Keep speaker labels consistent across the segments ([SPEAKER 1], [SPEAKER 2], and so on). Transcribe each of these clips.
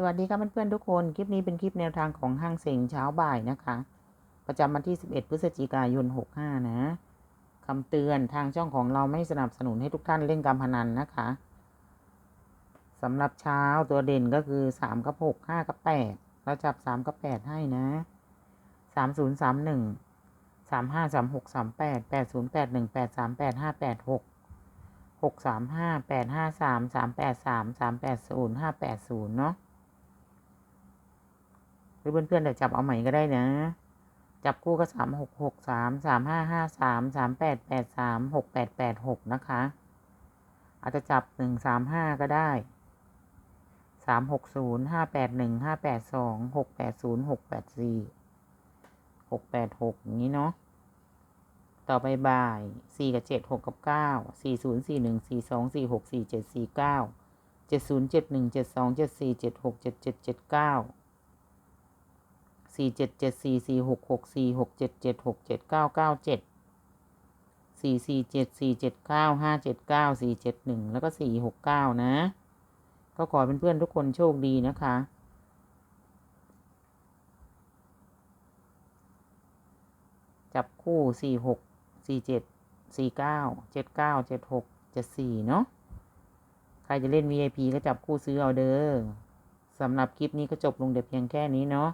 [SPEAKER 1] สวัสดีครับเพื่อนๆทุกคน คลิปนี้เป็นคลิปแนวทางของห้างเซ็งเช้าบ่ายนะคะ ประจำวันที่ 11 พฤศจิกายน 65 นะคำเตือนทางช่องของเราไม่สนับสนุนให้ทุกท่านเล่นการพนันนะคะสำหรับเช้าตัวเด่นก็คือ 3 กับ 6 5 กับ 8 เราจับ 3 กับ 8 ให้นะ 30 31 35 36 38 80 81 83 85 86หกสามห้าแปดห้าสามสามแปดสามสามแปดศูนย์ห้าแปดศูนย์เนาะ รือเพื่อนๆแต่จับเอาใหม่ก็ได้นะ จับคู่ก็สามหกหกสามสามห้าห้าสามสามแปดแปดสามหกแปดแปดหกนะคะ อาจจะจับหนึ่งสามห้าก็ได้สามหกศูนย์ห้าแปดหนึ่งห้าแปดสองหกแปดศูนย์หกแปดสี่หกแปดหกอย่างนี้เนาะต่อไปบ่ายสี่กับเจ็ดหกกับเก้าสี่ศูนย์สี่หนึ่งสี่สองสี่หกสี่เจ็ดสี่เก้าเจ็ดศูนย์เจ็ดหนึ่งเจ็ดสองเจ็ดสี่เจ็ดหกเจ็ดเจ็ดเจ็ดเก้า สี่เจ็ดเจ็ดสี่สี่หกหกสี่หกเจ็ดเจ็ดหกเจ็ดเก้าเก้าเจ็ดสี่สี่เจ็ดสี่เจ็ดเก้าห้าเจ็ดเก้าสี่เจ็ดหนึ่งแล้วก็สี่หกเก้านะ ก็ขอเป็นเพื่อนทุกคนโชคดีนะคะจับคู่สี่หกสี่เจ็ดสี่เก้าเจ็ดเก้าเจ็ดหกเจ็ดสี่เนาะใครจะเล่น VIP ก็จับคู่ซื้อเอาเด้อสำหรับคลิปนี้ก็จบลงแต่เพียงแค่นี้เนาะ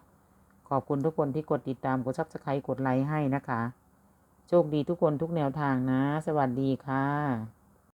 [SPEAKER 1] ขอบคุณทุกคนที่กดติดตามกดซับสไครต์กดไลค์ให้นะคะ โชคดีทุกคนทุกแนวทางนะ สวัสดีค่ะ